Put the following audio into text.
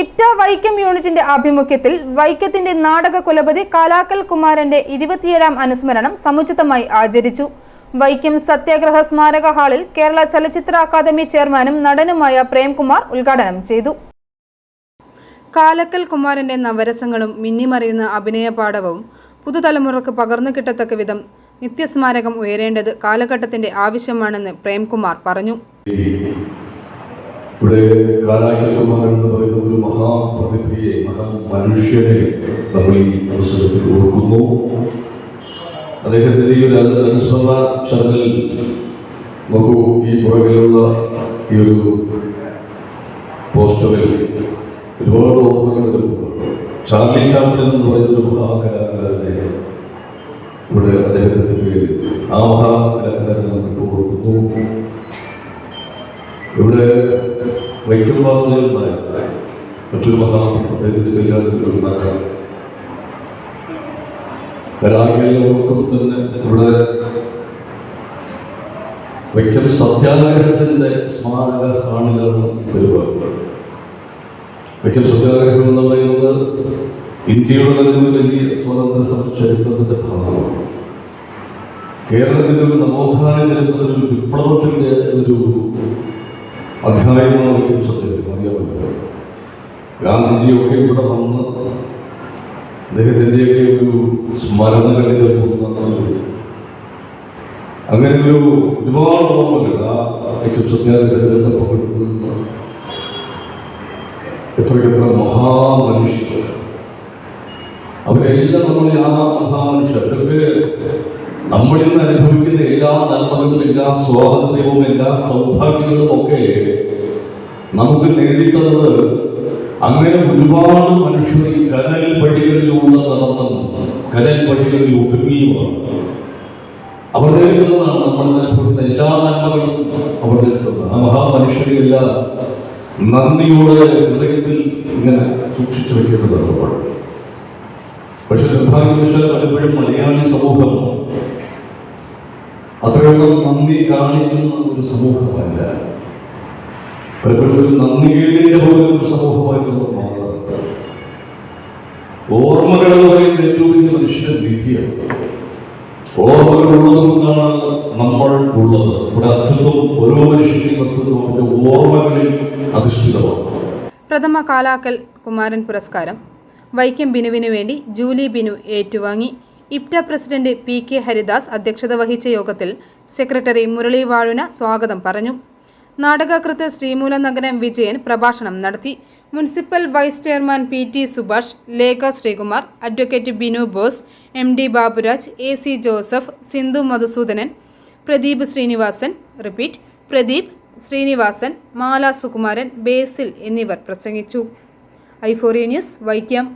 ഇപ്റ്റ വൈക്കം യൂണിറ്റിന്റെ ആഭിമുഖ്യത്തിൽ വൈക്കത്തിന്റെ നാടക കുലപതി കാലാക്കൽ കുമാരന്റെ ഇരുപത്തിയേഴാം അനുസ്മരണം സമുചിതമായി ആചരിച്ചു. വൈക്കം സത്യാഗ്രഹ സ്മാരക ഹാളിൽ കേരള ചലച്ചിത്ര അക്കാദമി ചെയർമാനും നടനുമായ പ്രേംകുമാർ ഉദ്ഘാടനം ചെയ്തു. കാലക്കൽ കുമാരന്റെ നവരസങ്ങളും മിന്നിമറിയുന്ന അഭിനയ പാഠവും പുതുതലമുറക്ക് പകർന്നു കിട്ടത്തക്ക വിധം നിത്യസ്മാരകം ഉയരേണ്ടത് കാലഘട്ടത്തിന്റെ ആവശ്യമാണെന്ന് പ്രേംകുമാർ പറഞ്ഞു. ഇവിടെ കാലാകിൽകുമാർ എന്ന് പറയുന്ന ഒരു മഹാപ്രതിഭയെ മഹാ മനുഷ്യനെ നമ്മൾ ഈ അവസരത്തിൽ ഓർക്കുന്നു. അദ്ദേഹത്തിന്റെ ഈ ഒരു അനുസ്മരണ ചടങ്ങിൽ നോക്കൂ ഈ പുറകിലുള്ള ഈ ഒരു പോസ്റ്ററിൽ ഒരുപാട് വരുമ്പോൾ ചാർലി ചാപ്ലിൻ എന്ന് പറയുന്ന ഒരു മഹാകലാകാരനെ ഇവിടെ അദ്ദേഹത്തിന്റെ പേര് ആ മഹാകലാകാരനെ നമ്മളിപ്പോൾ ഓർക്കുന്നു. ഇവിടെ വൈക്കം വാസുദേവനായ മറ്റൊരു മഹാ കല്യാണം കലാകേലവർക്കും തന്നെ ഇവിടെ വൈക്കം സത്യാഗ്രഹത്തിന്റെ സ്മാരക ഹാണിലാണ് പരിപാടി വൈക്കം സത്യാഗ്രഹം എന്ന് പറയുന്നത് ഇന്ത്യയുടെ തന്നെ വലിയ സ്വാതന്ത്ര്യ സമര ഭാഗമാണ്. കേരളത്തിന്റെ ഒരു നവോത്ഥാന ചരിത്രത്തിൽ ഒരു വിപ്ലവത്തിന്റെ ഒരു സത്യാഗ്രഹം അറിയാമല്ലോ ഗാന്ധിജിയൊക്കെ ഇവിടെ വന്ന് അദ്ദേഹത്തിന്റെയൊക്കെ ഒരു സ്മരണകളിൽ പോകുന്ന അങ്ങനെ ഒരു ഒരുപാട് ഓർമ്മകൾ. ആ സത്യാഗ്രഹത്തിലൊക്കെ പങ്കെടുത്തുന്ന എത്രയ്ക്കെത്ര മഹാമനുഷ്യർ. അവരെല്ലാം നമ്മൾ ആ മഹാമനുഷ്യർ അവർക്ക് നമ്മളിൽ നിന്ന് അനുഭവിക്കുന്ന എല്ലാ നന്മകളും എല്ലാ സ്വാതന്ത്ര്യവും എല്ലാ സൗഭാഗ്യങ്ങളും ഒക്കെ നമുക്ക് നേടിത്തന്നത് അങ്ങനെ ഒരുപാട് മനുഷ്യർ ഈ കനൽ പടികളിലൂടെ നടന്നും കനൽ പടികളിൽ ഒതുങ്ങിയുമാണ് അവർ നിന്നാണ് നമ്മൾ അനുഭവിക്കുന്ന എല്ലാ നന്മകളും അവർ നിൽക്കുന്നത് ആ മഹാമനുഷ്യരെല്ലാം നന്ദിയോടെ ഹൃദയത്തിൽ ഇങ്ങനെ സൂക്ഷിച്ചു വയ്ക്കേണ്ടതാണ് പക്ഷെ നിർഭാഗ്യവശാൽ പലപ്പോഴും മലയാളി സമൂഹം അത്രയൊന്നും നന്ദി കാണിക്കുന്ന ഒരു സമൂഹമല്ല. പലപ്പോഴും ഒരു നന്ദികേടിന്റെ പോലും ഒരു സമൂഹമായി നമ്മൾ ഓർമ്മകൾ എന്ന് പറയുന്നത് ഏറ്റവും വലിയ മനുഷ്യന്റെ വിധിയാണ്. ഓർമ്മകൾ ഉള്ളതുകൊണ്ടാണ് നമ്മൾ ഉള്ളത്. ഇവിടെ അസ്തിത്വം ഓരോ മനുഷ്യന്റെയും അസ്തിത്വം അവരുടെ ഓർമ്മകളിൽ അധിഷ്ഠിതമാണ്. പ്രഥമ കാലാക്കൽ കുമാരൻ പുരസ്കാരം. വൈക്കം ബിനുവിനു വേണ്ടി ജൂലി ബിനു ഏറ്റുവാങ്ങി. IPTA president P K Haridas അധ്യക്ഷത വഹിച്ച യോഗത്തിൽ സെക്രട്ടറി മുരളി വാഴുന സ്വാഗതം പറഞ്ഞു. നാടകകൃത്ത് ശ്രീമൂലനഗരം വിജയൻ പ്രഭാഷണം നടത്തി. Municipal vice chairman P T Subhash Lekha Sreekumar advocate Binu Bose M D Baburaj A C Joseph Sindhu Madhusoodanan Pradeep Sreenivasan repeat Pradeep Sreenivasan Mala Sukumaran Basil എന്നിവർ പ്രസംഗിച്ചു. ഐഫോറിയ news Vaikom.